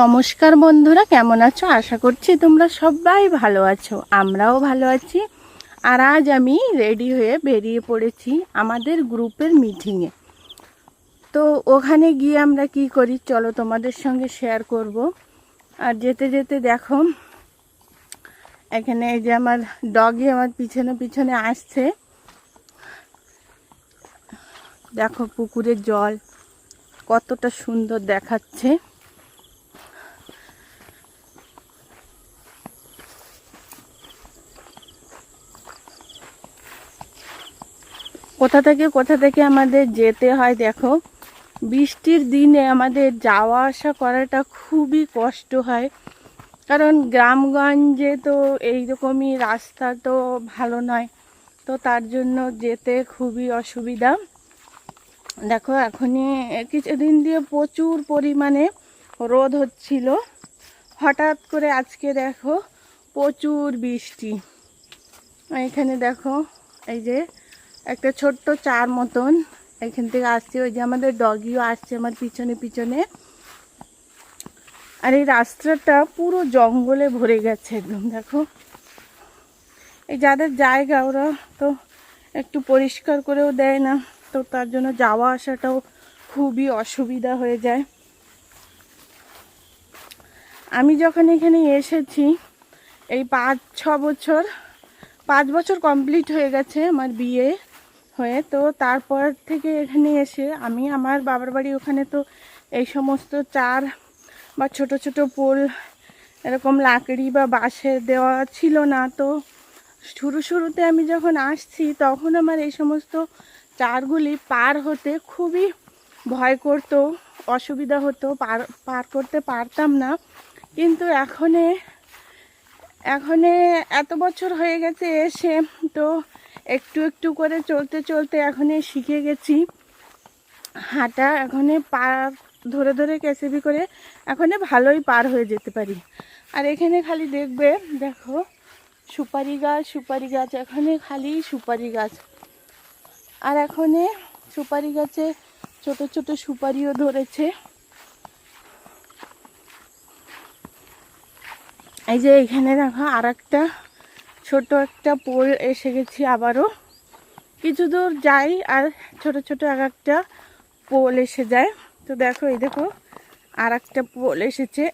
নমস্কার বন্ধুরা, কেমন আছো? আশা করছি তোমরা সবাই ভালো আছো, আমরাও ভালো আছি। আর আজ আমি রেডি হয়ে বেরিয়ে পড়েছি আমাদের গ্রুপের মিটিংয়ে। তো ওখানে গিয়ে আমরা কি করি, চলো তোমাদের সঙ্গে শেয়ার করব। আর যেতে যেতে দেখো, এখানে এই যে আমার ডগি আমার পিছনে পিছনে আসছে। দেখো পুকুরের জল কতটা সুন্দর দেখাচ্ছে। কোথা থেকে কোথা থেকে আমাদের যেতে হয়, দেখো। বৃষ্টির দিনে আমাদের যাওয়া আসা করাটা খুবই কষ্ট হয়। কারণ গ্রামগঞ্জে তো এইরকমই রাস্তা তো ভালো নয়, তো তার জন্য যেতে খুবই অসুবিধা। দেখো, এখনই কিছুদিন দিয়ে প্রচুর পরিমাণে রোদ হচ্ছিল। হঠাৎ করে আজকে দেখো প্রচুর বৃষ্টি। এখানে দেখো, এই যে একটা ছোট্ট চার মতন। এখান থেকে আসছে ওই যে আমাদের ডগিও আসছে আমার পিছনে পিছনে। আর এই রাস্তাটা পুরো জঙ্গলে ভরে গেছে একদম, দেখো। এই যাদের জায়গা, ওরা তো একটু পরিষ্কার করেও দেয় না, তো তার জন্য যাওয়া আসাটাও খুবই অসুবিধা হয়ে যায়। আমি যখন এখানে এসেছি, এই পাঁচ ছ বছর, পাঁচ বছর কমপ্লিট হয়ে গেছে আমার বিয়ে। হয়ে, তো তারপর থেকে এখানে এসে আমি আমার বাবার বাড়ি ওখানে তো এই সমস্ত চার বা ছোট ছোট পোল এরকম লাকড়ি বা বাঁশের দেওয়া ছিল না। তো শুরু শুরুতে আমি যখন আসছি, তখন আমার এই সমস্ত চারগুলি পার হতে খুবই ভয় করতো, অসুবিধা হতো, পার পার করতে পারতাম না। কিন্তু এখনে এখনে এত বছর হয়ে গেছে এসে, তো একটু একটু করে চলতে চলতে এখনে শিখে গেছি। হাঁটা এখনে পার ধরে ধরে কেসিবি করে এখনে ভালোই পার হয়ে যেতে পারি। আর এখানে খালি দেখবে, দেখো, সুপারি গাছ সুপারি গাছ, এখানে খালি সুপারি গাছ। আর এখনে সুপারি গাছে ছোট ছোট সুপারিও ধরেছে। এই যে এখানে দেখো আর একটা ছোট একটা পোল এসে গেছি আবারও। কিছু দূর যাই আর ছোট ছোট এক একটা পোল এসে যায়। তো দেখো, এই দেখো আর একটা পোল এসেছে।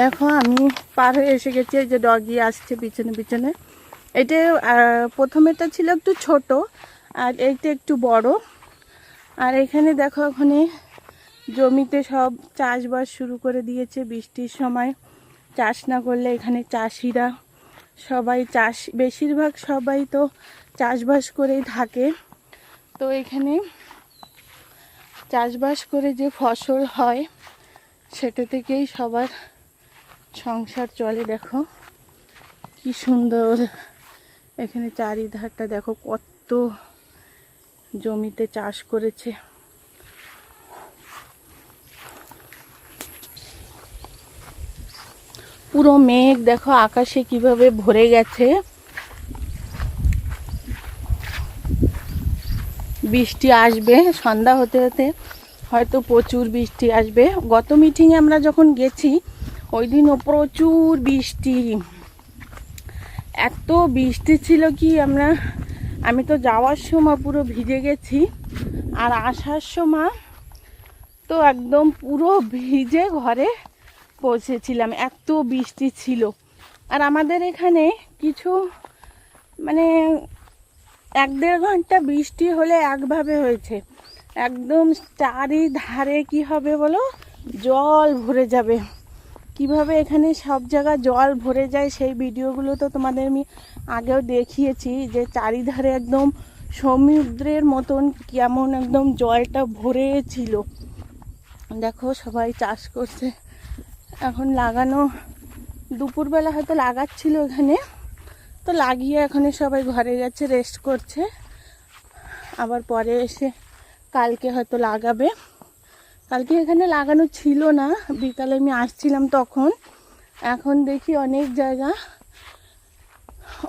দেখো, আমি পার হয়ে এসে গেছি যে ডগি আসছে পিছনে পিছনে। এটা আহ, প্রথমেরটা ছিল একটু ছোট আর এইটা একটু বড়। আর এখানে দেখো ওখানে জমিতে সব চাষবাস শুরু করে দিয়েছে বৃষ্টির সময়। চাষ না করলে এখানে চাষিরা সবাই চাষ বেশিরভাগ সবাই তো চাষবাস করেই থাকে। তো এখানে চাষবাস করে যে ফসল হয় সেটা থেকেই সবার সংসার চলে। দেখো কি সুন্দর। এখানে চারিধারটা দেখো কত জমিতে চাষ করেছে। পুরো মেঘ দেখো, আকাশে কীভাবে ভরে গেছে। বৃষ্টি আসবে, সন্ধ্যা হতে হতে হয়তো প্রচুর বৃষ্টি আসবে। গত মিটিংয়ে আমরা যখন গেছি, ওই দিনও প্রচুর বৃষ্টি। এত বৃষ্টি ছিল কি আমরা, আমি তো যাওয়ার সময় পুরো ভিজে গেছি, আর আসার সময় তো একদম পুরো ভিজে ঘরে পৌঁছেছিলাম, এত বৃষ্টি ছিল। আর আমাদের এখানে কিছু মানে এক দেড় ঘণ্টা বৃষ্টি হলে একভাবে হয়েছে। একদম চারিধারে কি হবে বলো? জল ভরে যাবে। কীভাবে এখানে সব জায়গা জল ভরে যায় সেই ভিডিওগুলো তো তোমাদের আমি আগেও দেখিয়েছি যে চারিধারে একদম সমুদ্রের মতন কেমন একদম জলটা ভরে ছিল দেখো সবাই চাষ করছে। এখন লাগানো, দুপুরবেলা হয়তো লাগাচ্ছিল এখানে, তো লাগিয়ে এখানে সবাই ঘরে গেছে রেস্ট করছে। আবার পরে এসে কালকে হয়তো লাগাবে। কালকে এখানে লাগানো ছিল না, বিকালে আমি আসছিলাম তখন। এখন দেখি অনেক জায়গা,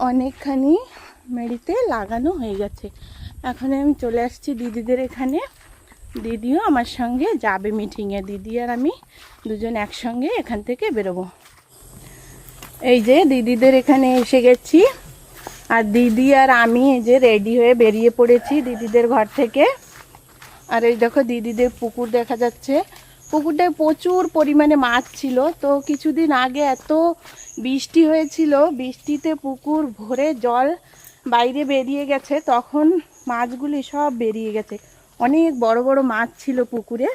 অনেকখানি মেডিতে লাগানো হয়ে গেছে। এখন আমি চলে আসছি দিদিদের এখানে। দিদিও আমার সঙ্গে যাবে মিটিংয়ে দিদি আর আমি দুজন একসঙ্গে এখান থেকে বেরোবো। এই যে দিদিদের এখানে এসে গেছি। আর দিদি আর আমি এই যে রেডি হয়ে বেরিয়ে পড়েছি দিদিদের ঘর থেকে। আর এই দেখো দিদিদের পুকুর দেখা যাচ্ছে। পুকুরটায় প্রচুর পরিমাণে মাছ ছিল। তো কিছুদিন আগে এত বৃষ্টি হয়েছিল, বৃষ্টিতে পুকুর ভরে জল বাইরে বেরিয়ে গেছে, তখন মাছগুলি সব বেরিয়ে গেছে। অনেক বড় বড় মাছ ছিল পুকুরে।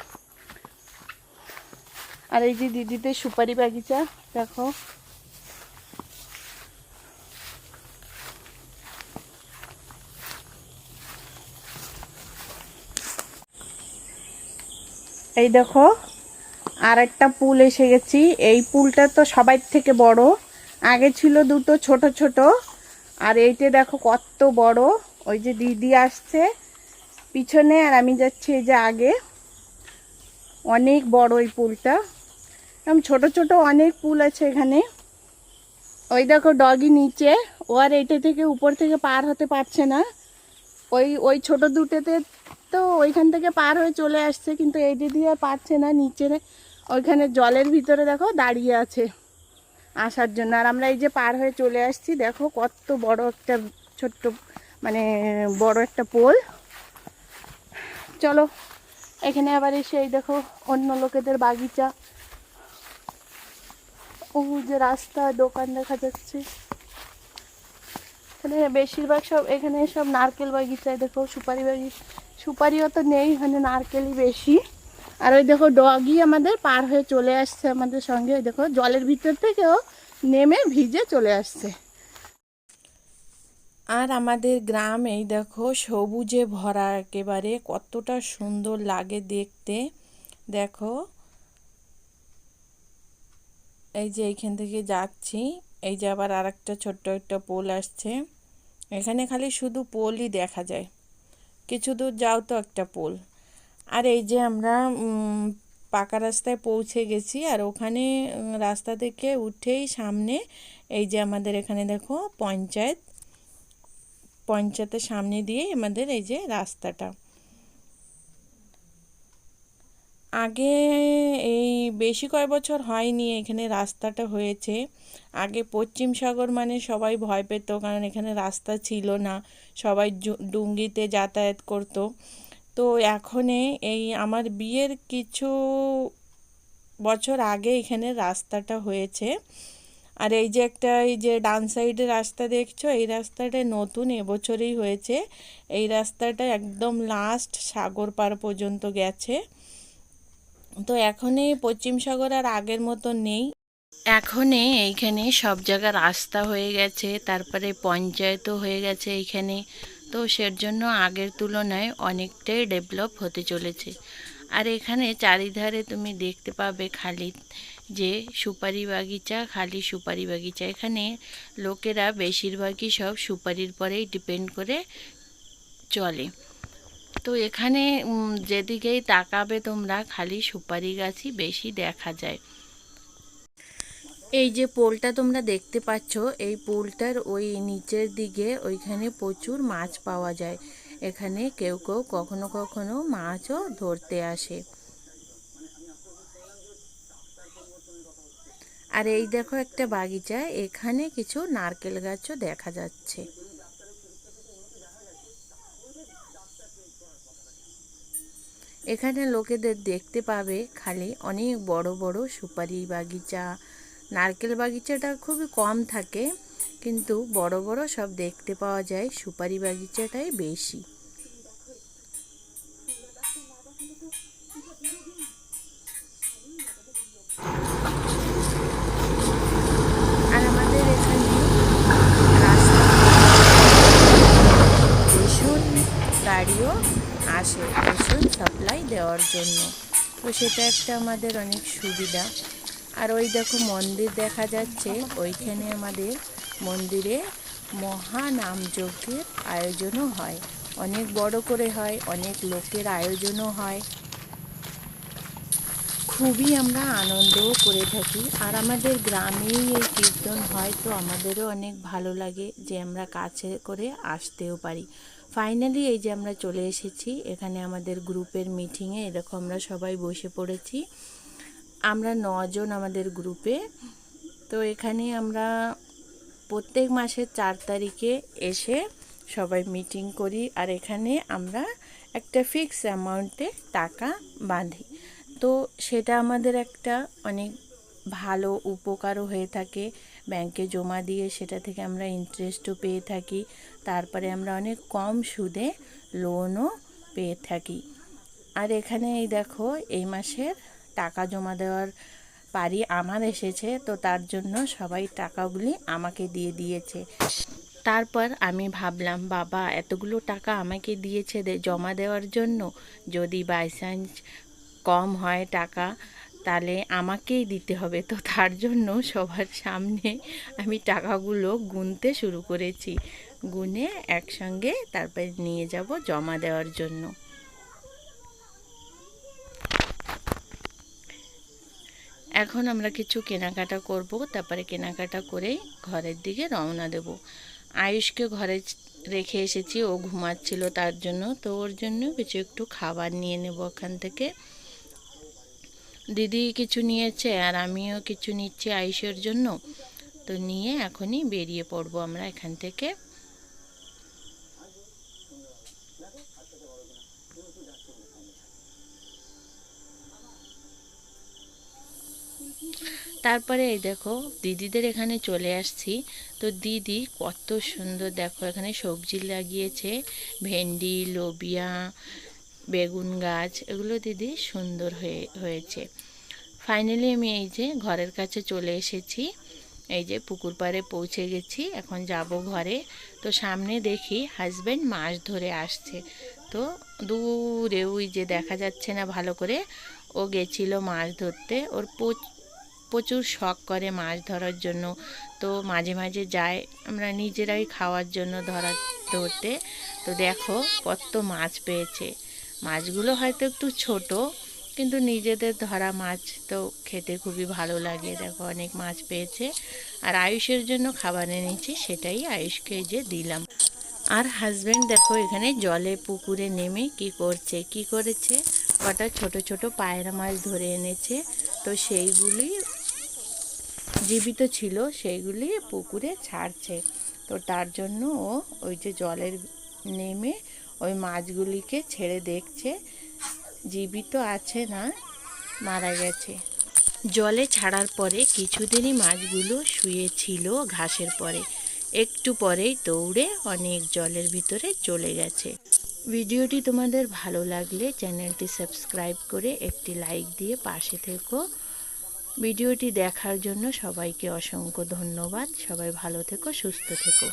আর এই যে দিদিদের সুপারি বাগিচা, দেখো। এই দেখো আর একটা পুল এসে গেছি। এই পুলটা তো সবাই থেকে বড়। আগে ছিল দুটো ছোট ছোট। আর এইটা দেখো কত বড়। ওই যে দিদি আসছে পিছনে আর আমি যাচ্ছি এই যে আগে। অনেক বড় এই পুলটা। এরকম ছোট ছোট অনেক পুল আছে এখানে। ওই দেখো ডগি নিচে। ও আর এইটা থেকে উপর থেকে পার হতে পারছে না। ওই ওই ছোট দুটোতে তো ওইখান থেকে পার হয়ে চলে আসছে, কিন্তু এইটা দিয়ে পারছে না নিচে। ওইখানে জলের ভিতরে দেখো দাঁড়িয়ে আছে আসার জন্য। আর আমরা এই যে পার হয়ে চলে আসছি, দেখো কত বড় একটা ছোট্ট মানে বড় একটা পোল। চলো, এখানে আবার এসে এই দেখো অন্য লোকেদের বাগিচা। ও যে রাস্তা, দোকান দেখা যাচ্ছে। এখানে বেশিরভাগ সব, এখানে সব নারকেল বাগিচায় দেখো, সুপারি বাগিচা। সুপারিও তো নেই এখানে নারকেলই বেশি। আর ওই দেখো ডগই আমাদের পার হয়ে চলে আসছে আমাদের সঙ্গে। ওই দেখো, জলের ভিতর থেকেও নেমে ভিজে চলে আসছে। আর আমাদের গ্রাম, এই দেখো, সবুজে ভরা একেবারে, কতটা সুন্দর লাগে দেখতে। দেখো, এই যে এইখান থেকে যাচ্ছি, এই যে আবার আর একটা ছোট্ট একটা পোল আসছে। এখানে খালি শুধু পোলই দেখা যায়। কিছু দূর যাও তো একটা পোল। আর এই যে আমরা পাকা রাস্তায় পৌঁছে গেছি, আর ওখানে রাস্তা থেকে উঠেই সামনে এই যে আমাদের এখানে দেখো পঞ্চায়েত, পঞ্চায়েতের সামনে দিয়েই আমাদের এই যে রাস্তাটা। আগে এই বেশি কয় বছর হয়নি, এখানে রাস্তাটা হয়েছে। আগে পশ্চিম সাগর মানে সবাই ভয় পেত, কারণ এখানে রাস্তা ছিল না। সবাই ডুঙ্গিতে যাতায়াত করতো। তো এখনে এই আমার বিয়ের কিছু বছর আগে এখানে রাস্তাটা হয়েছে। আর এই যে একটা, এই যে ডান সাইডে রাস্তা দেখছ, এই রাস্তাটা নতুন, এবছরেই হয়েছে। এই রাস্তাটা একদম লাস্ট সাগর পার পর্যন্ত গেছে। তো এখনই পশ্চিম সাগর আর আগের মতো নেই। এখনে এইখানে সব জায়গা রাস্তা হয়ে গেছে, তারপরে পঞ্চায়েতও হয়ে গেছে এইখানে। তো সের জন্য আগের তুলনায় অনেকটাই ডেভেলপ হতে চলেছে। আর এখানে চারিধারে তুমি দেখতে পাবে খালি যে সুপারি বাগিচা, খালি সুপারি বাগিচা। এখানে লোকেরা বেশিরভাগই সব সুপারির পরেই ডিপেন্ড করে চলে। তো এখানে যেদিকেই তাকাবে তোমরা, খালি সুপারি গাছই বেশি দেখা যায়। এই যে পোলটা তোমরা দেখতে পাচ্ছ, এই পোলটার ওই নিচের দিকে ওইখানে প্রচুর মাছ পাওয়া যায়। এখানে কেউ কেউ কখনো কখনো মাছও ধরতে আসে। আর এই দেখো একটা বাগিচা, এখানে কিছু নারকেল গাছও দেখা যাচ্ছে। এখানে লোকেদের দেখতে পাবে খালি অনেক বড় বড় সুপারি বাগিচা। নারকেল বাগিচাটা খুবই কম থাকে, কিন্তু বড় বড় সব দেখতে পাওয়া যায়, সুপারি বাগিচাটাই বেশি। দেওয়ার জন্য। তো সেটা একটা আমাদের অনেক সুবিধা। আর ওই দেখো মন্দির দেখা যাচ্ছে, ওইখানে আমাদের মন্দিরে মহানাম যজ্ঞের আয়োজনও হয়। অনেক বড় করে হয়, অনেক লোকের আয়োজনও হয়। খুবই আমরা আনন্দও করে থাকি। আর আমাদের গ্রামেই এই কীর্তন হয়, তো আমাদেরও অনেক ভালো লাগে যে আমরা কাছে করে আসতেও পারি। ফাইনালি এই যে আমরা চলে এসেছি, এখানে আমাদের গ্রুপের মিটিংয়ে এরকম আমরা সবাই বসে পড়েছি। আমরা নজন আমাদের গ্রুপে। তো এখানে আমরা প্রত্যেক মাসের চার তারিখে এসে সবাই মিটিং করি, আর এখানে আমরা একটা ফিক্স অ্যামাউন্টে টাকা বাঁধি। তো সেটা আমাদের একটা অনেক ভালো উপকারও হয়ে থাকে। ব্যাংকে জমা দিয়ে সেটা থেকে আমরা ইন্টারেস্টও পেয়ে থাকি। তারপরে আমরা অনেক কম সুদে লোনও পেয়ে থাকি। আর এখানে এই দেখো, এই মাসের টাকা জমা দেওয়ার পারি আমার এসেছে, তো তার জন্য সবাই টাকাগুলি আমাকে দিয়ে দিয়েছে। তারপর আমি ভাবলাম, বাবা, এতগুলো টাকা আমাকে দিয়েছে জমা দেওয়ার জন্য? যদি বাই চান্স কম হয় টাকা তাহলে আমাকেই দিতে হবে। তো তার জন্য সবার সামনে আমি টাকাগুলো গুনতে শুরু করেছি। গুনে একসঙ্গে তারপরে নিয়ে যাব জমা দেওয়ার জন্য। এখন আমরা কিছু কেনাকাটা করব, তারপরে কেনাকাটা করেই ঘরের দিকে রওনা দেব। আয়ুষকে ঘরে রেখে এসেছি, ও ঘুমাচ্ছিল তার জন্য। তো ওর জন্য কিছু একটু খাবার নিয়ে নেব ওখান থেকে। দিদি কিছু নিয়েছে আর আমিও কিছু নিচ্ছি আয়ুষের জন্য। তো নিয়ে এখনই বেরিয়ে পড়ব আমরা এখান থেকে। তারপরে এই দেখো, দিদিদের এখানে চলে আসছি। তো দিদি কত সুন্দর, দেখো এখানে সবজি লাগিয়েছে, ভেন্ডি, লোবিয়া বেগুন গাছ, এগুলো দিদি সুন্দর হয়ে, হয়েছে। ফাইনালি আমি এই যে ঘরের কাছে চলে এসেছি। এই যে পুকুর পাড়ে পৌঁছে গেছি, এখন যাব ঘরে। তো সামনে দেখি হাজব্যান্ড মাছ ধরে আসছে। তো দূরে ওই যে দেখা যাচ্ছে না ভালো করে, ও গেছিল মাছ ধরতে। ওর প্রচুর শখ করে মাছ ধরার জন্য। তো মাঝে মাঝে যায়, আমরা নিজেরাই খাওয়ার জন্য ধরা, ধরতে। তো দেখো কত মাছ পেয়েছে। মাছগুলো হয়তো একটু ছোট, কিন্তু নিজেদের ধরা মাছ তো খেতে খুবই ভালো লাগে। দেখো অনেক মাছ পেয়েছে। আর আয়ুষের জন্য খাবার এনেছি, সেটাই আয়ুষকে যে দিলাম। আর হাজব্যান্ড দেখো এখানে জলে পুকুরে নেমে কি করছে, কি করেছে? কটা ছোট ছোট পায়রা মাছ ধরে এনেছে। তো সেইগুলি জীবিত ছিল, সেইগুলি পুকুরে ছাড়ছে। তো তার জন্য ও ওই যে জলের নেমে ওই মাছগুলিকে ছেড়ে দেখছে। জীবিত আছে না, মারা গেছে। জলে ছাড়ার পরে কিছুদিনই মাছগুলো শুয়েছিল ঘাসের পরে। একটু পরেই দৌড়ে অনেক জলের ভিতরে চলে গেছে। ভিডিওটি তোমাদের ভালো লাগলে চ্যানেলটি সাবস্ক্রাইব করে একটি লাইক দিয়ে পাশে থেকো। ভিডিওটি দেখার জন্য সবাইকে অসংখ্য ধন্যবাদ। সবাই ভালো থেকো, সুস্থ থেকো।